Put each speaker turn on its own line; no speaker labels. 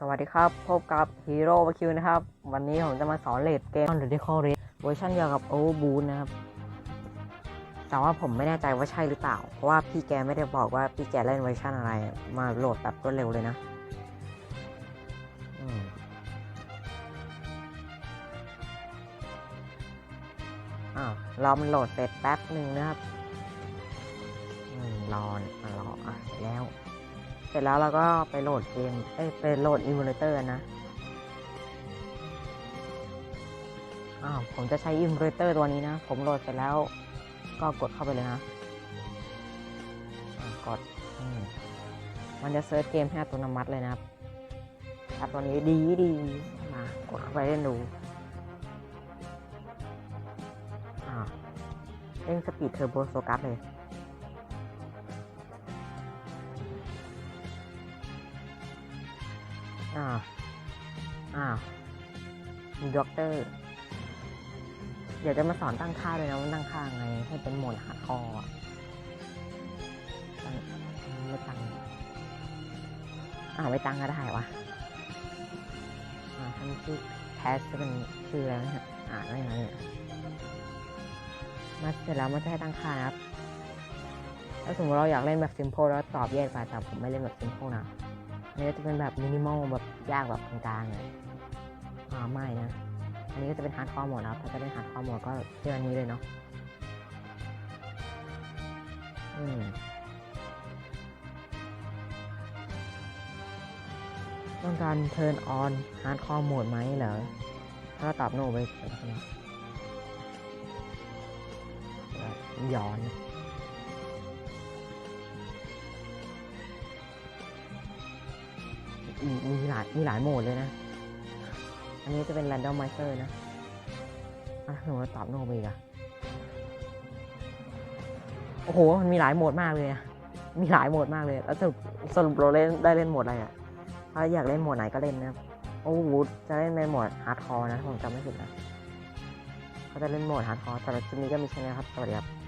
สวัสดีครับ พบกับฮีโร่บาคิวนะครับ วันนี้ผมจะมาสอนเลดเกม Radical Red เรตเวอร์ชันเดียวกับ o v e r b o o นะครับ แต่ว่าผมไม่แน่ใจว่าใช่หรือเปล่า เพราะว่าพี่แกไม่ได้บอกว่าพี่แกเล่นเวอร์ชันอะไร มาโหลดแบบรวดเร็วเลยนะอ้าวรอมันโหลดเสร็จแป๊บหนึ่งนะครับรอรออะแล้ว สร็จแล้วเราก็ไปโหลดเกมเอ้ยไปโหลดอิมูเลเตอร์นะอ้าวผมจะใช้อิมูเลเตอร์ตัวนี้นะ ผมโหลดเสร็จแล้วก็กดเข้าไปเลยนะกดมมันจะเซิร์ชเกมให้อัตโนมัติเลยนะครับแอปตัวนี้ดีดีมากดเข้าไปเล่นดูอ่าวเล่นสปีดเทอร์โบโซกัสเลย อ้าว อ้าวมีด็อกเตอร์ เดี๋ยวจะมาสอนตั้งค่าเลยนะว่าตั้งค่าไง ให้เป็นโหมดฮาคอตั้งไม่ตั้งอ้าวไม่ตั้งก็ได้วะอ่าท่านชื่อแทสจะเป็นชื่ออะไรนะฮะอ่านว่าอย่างไรเนี่ยมาเสร็จแล้วมันจะให้ตั้งค่านะครับถ้าสมมติเราอยากเล่นแบบ simple แล้วตอบแยกไปแต่ผมไม่เล่นแบบ simple นะ อันนี้จะเป็นแบบมินิมอลแบบยากแบบกลางๆเลยอ่าไม่นะ อันนี้ก็จะเป็นฮาร์ดคอร์โหมดนะครับ ถ้าจะเล่นฮาร์ดคอร์โหมดก็เชื่ออันนี้เลยเนาะ อืมต้องการ turn on hardcore mode ไหมเหรอ ถ้าตอบ no ไปเฉยๆนะ มีมีหลายมีหลายโหมดเลยนะ อันนี้จะเป็น randomizer นะอะหนูตอบโนไปอีกอะโอ้โห มันมีหลายโหมดมากเลยอะมีหลายโหมดมากเลย แล้วสรุปสรุปเราเล่นได้เล่นโหมดอะไรอะถ้าอยากเล่นโหมดไหนก็เล่นนะครับโอ้โหจะเล่นในโหมดฮาร์ดคอร์นะผมจำไม่ผิดนะเขาจะเล่นโหมดฮาร์ดคอร์สำหรับคลิปนี้ก็มีแค่นี้ครับ สวัสดีครับ